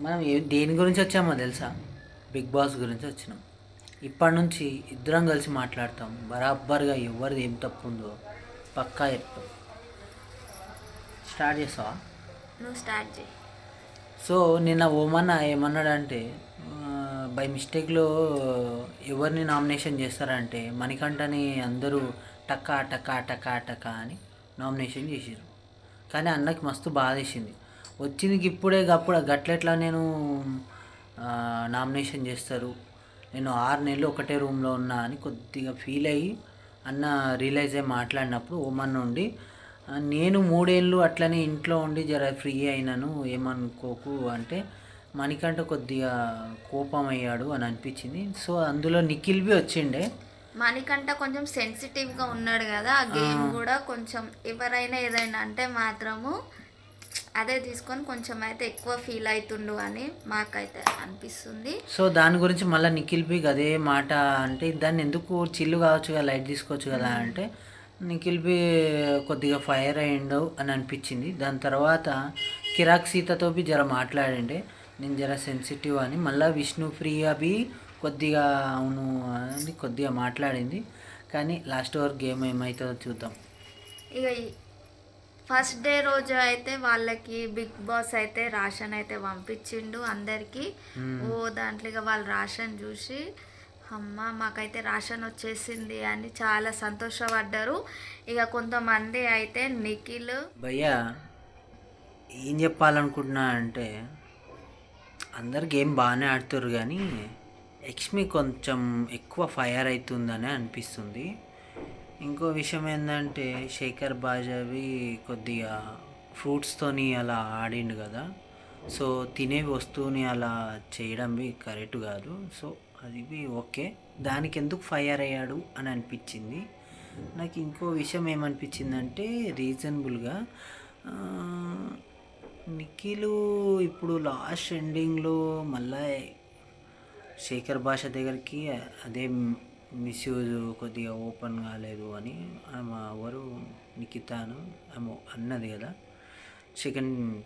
మనం ఏ దేని గురించి వచ్చామో తెలుసా? బిగ్ బాస్ గురించి వచ్చినాం. ఇప్పటి నుంచి ఇద్దరం కలిసి మాట్లాడతాం. బరాబర్గా ఎవరిది ఏం తప్పు ఉందో పక్కా చెప్తాం. స్టార్ట్ చేస్తావా? నువ్వు స్టార్ట్ చేయి. సో నిన్న ఓమన్న ఏమన్నాడంటే బై మిస్టేక్లో ఎవరిని నామినేషన్ చేస్తారంటే మణికంఠని అందరూ టక్కా టక్కా టక్కా టక్కా అని నామినేషన్ చేసారు కానీ అన్నకి మస్తు బాధ వేసింది వచ్చింది ఇప్పుడే అప్పుడు గట్లెట్లా నేను నామినేషన్ చేస్తారు. నేను ఆరు నెలలు ఒకటే రూమ్లో ఉన్నా అని కొద్దిగా ఫీల్ అయ్యి అన్న రియలైజ్ అయ్యి మాట్లాడినప్పుడు ఓమన్న ఉండి "ఆ, నేను మూడేళ్ళు అట్లనే ఇంట్లో ఉండి జర ఫ్రీ అయినాను ఏమనుకోకు అంటే మణికంఠ కొద్దిగా కోపం అయ్యాడు అని అనిపించింది. సో అందులో నిఖిల్ బి వచ్చిండే. మనకంట కొంచెం సెన్సిటివ్గా ఉన్నాడు కదా ఆ గేమ్ కూడా కొంచెం ఎవరైనా ఏదైనా అంటే మాత్రము అదే తీసుకొని కొంచెం అయితే ఎక్కువ ఫీల్ అవుతుండు అని మాకైతే అనిపిస్తుంది. సో దాని గురించి మళ్ళీ నిఖిల్ బి అదే మాట అంటే దాన్ని ఎందుకు చిల్లు కావచ్చు కదా లైట్ తీసుకోవచ్చు కదా అంటే నిఖిల్ బి కొద్దిగా ఫైర్ అయ్యిండు అని అనిపించింది. దాని తర్వాత కిరాక్ సీతతో బి జర మాట్లాడండి. నేను జర సెన్సిటివ్ అని మళ్ళీ విష్ణు ప్రియ బి కొద్దిగా అవును అని కొద్దిగా మాట్లాడింది. కానీ లాస్ట్ వరకు గేమ్ ఏమవుతుందో చూద్దాం. ఇక ఫస్ట్ డే రోజు అయితే వాళ్ళకి బిగ్ బాస్ అయితే రాషన్ అయితే పంపించిండు అందరికి. ఓ దాంట్లో ఇక వాళ్ళు రాషన్ చూసి అమ్మ మాకైతే రాషన్ వచ్చేసింది అని చాలా సంతోషపడ్డారు. ఇక కొంతమంది అయితే నిఖిల్ భయ్యా ఏం చెప్పాలనుకుంటున్నా అంటే అందరు గేమ్ బాగానే ఆడుతారు కానీ ఎక్స్మి కొంచెం ఎక్కువ ఫైర్ అవుతుందని అనిపిస్తుంది. ఇంకో విషయం ఏంటంటే శేఖర్ బాజావి కొద్దిగా ఫ్రూట్స్తోని అలా ఆడిండు కదా. సో తినే వస్తువుని అలా చేయడం బి కరెక్ట్ కాదు. సో అది బి ఓకే. దానికి ఎందుకు ఫైర్ అయ్యాడు అని అనిపించింది. నాకు ఇంకో విషయం ఏమనిపించిందంటే రీజనబుల్గా నిఖిలు ఇప్పుడు లాస్ట్ ఎండింగ్లో మళ్ళా శేఖర్ భాష దగ్గరికి అదే మిస్యూజ్ కొద్దిగా ఓపెన్ కాలేదు అని ఆమె ఎవరు? నిఖితాను. ఆమె అన్నది కదా. సెకండ్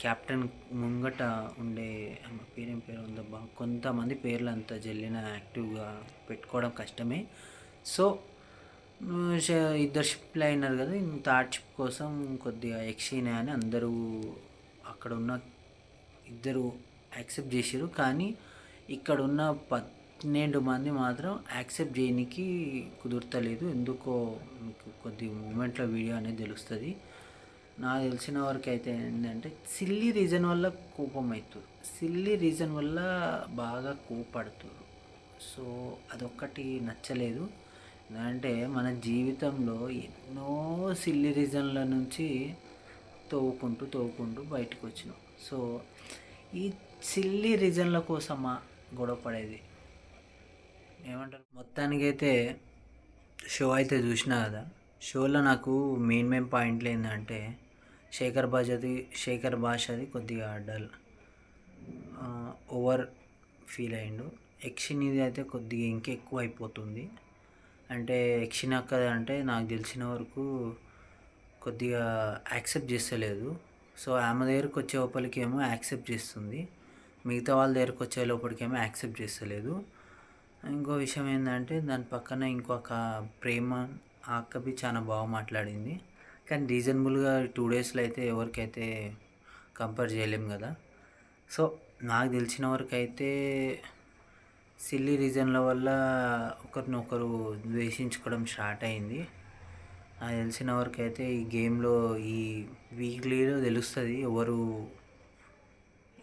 క్యాప్టెన్ ముంగట ఉండే ఆమె పేరేం పేరు ఉందబ్బా? కొంతమంది పేర్లు అంత జల్లిన యాక్టివ్గా పెట్టుకోవడం కష్టమే. సో ఇద్దరు షిప్లు అయినారు కదా. థర్డ్ షిప్ కోసం కొద్దిగా ఎక్స్చేంజ్ అని అందరూ అక్కడ ఉన్న ఇద్దరు యాక్సెప్ట్ చేసారు కానీ ఇక్కడ ఉన్న పన్నెండు మంది మాత్రం యాక్సెప్ట్ చేయడానికి కుదురుతలేదు. ఎందుకో మీకు కొద్ది మూమెంట్లో వీడియో అనేది తెలుస్తుంది. నాకు తెలిసిన వరకు అయితే ఏంటంటే సిల్లీ రీజన్ వల్ల కోపం అవుతుంది సిల్లీ రీజన్ వల్ల బాగా కోపడుతుంది సో అదొక్కటి నచ్చలేదు. ఎందుకంటే మన జీవితంలో ఎన్నో సిల్లీ రీజన్ల నుంచి తవ్వుకుంటూ తవ్వుకుంటూ బయటకు వచ్చినాం సో ఈ సిల్లీ రీజన్ల కోసమా గొడవ పడేది? ఏమంటారు? మొత్తానికైతే షో అయితే చూసినా కదా షోలో నాకు మెయిన్ మెయిన్ పాయింట్లు ఏంటంటే శేఖర్ భాషది శేఖర్ భాషది కొద్దిగా డల్. ఓవర్ ఫీల్ అయ్యిండు. యక్షినిది అయితే కొద్దిగా ఇంకెక్కువ అయిపోతుంది. అంటే యక్షినక్క అంటే నాకు తెలిసిన వరకు కొద్దిగా యాక్సెప్ట్ చేస్తలేదు. సో ఆమె దగ్గరకు వచ్చే లోపలికి ఏమో యాక్సెప్ట్ చేస్తుంది. మిగతా వాళ్ళ దగ్గరకు వచ్చే లోపలికేమో యాక్సెప్ట్ చేస్తలేదు. ఇంకో విషయం ఏంటంటే దాని పక్కన ఇంకొక ప్రేమ ఆ అక్కపి చాలా బాగా మాట్లాడింది. కానీ రీజనబుల్గా టూ డేస్లో అయితే ఎవరికైతే కంపేర్ చేయలేం కదా. సో నాకు తెలిసిన వరకు అయితే సిల్లీ రీజన్ల వల్ల ఒకరినొకరు ద్వేషించుకోవడం స్టార్ట్ అయింది. నాకు తెలిసిన వరకు అయితే ఈ గేమ్లో ఈ వీక్లీలో తెలుస్తుంది ఎవరు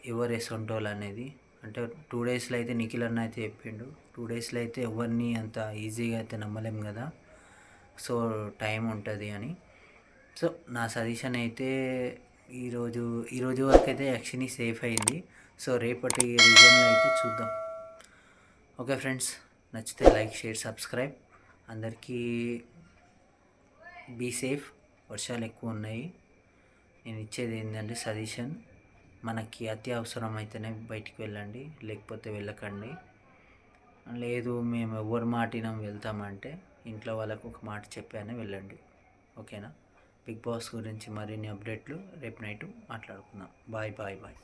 ఎవరు ఎసొంటోళ్ళు అనేది. అంటే టూ డేస్లో అయితే నిఖిల్ అన్న అయితే చెప్పిండు. టూ డేస్లో అయితే ఎవరిని అంత ఈజీగా అయితే నమ్మలేం కదా. సో టైం ఉంటుంది అని. సో నా సజెషన్ అయితే ఈరోజు ఈరోజు వరకు అయితే యక్షిని సేఫ్ అయింది. సో రేపటి రీజన్లో అయితే చూద్దాం. ఓకే ఫ్రెండ్స్ నచ్చితే లైక్ షేర్ సబ్స్క్రైబ్. అందరికీ బీ సేఫ్. వర్షాలు ఎక్కువ ఉన్నాయి. నేను ఇచ్చేది ఏంటంటే సజెషన్. మనకి అత్యవసరమైతేనే అయితేనే బయటికి వెళ్ళండి లేకపోతే వెళ్ళకండి. లేదు మేము ఎవరు మాటినాం వెళ్తామంటే ఇంట్లో వాళ్ళకు ఒక మాట చెప్పానే వెళ్ళండి. ఓకేనా? బిగ్ బాస్ గురించి మరిన్ని అప్డేట్లు రేపు నైట్ మాట్లాడుకుందాం. Bye bye bye.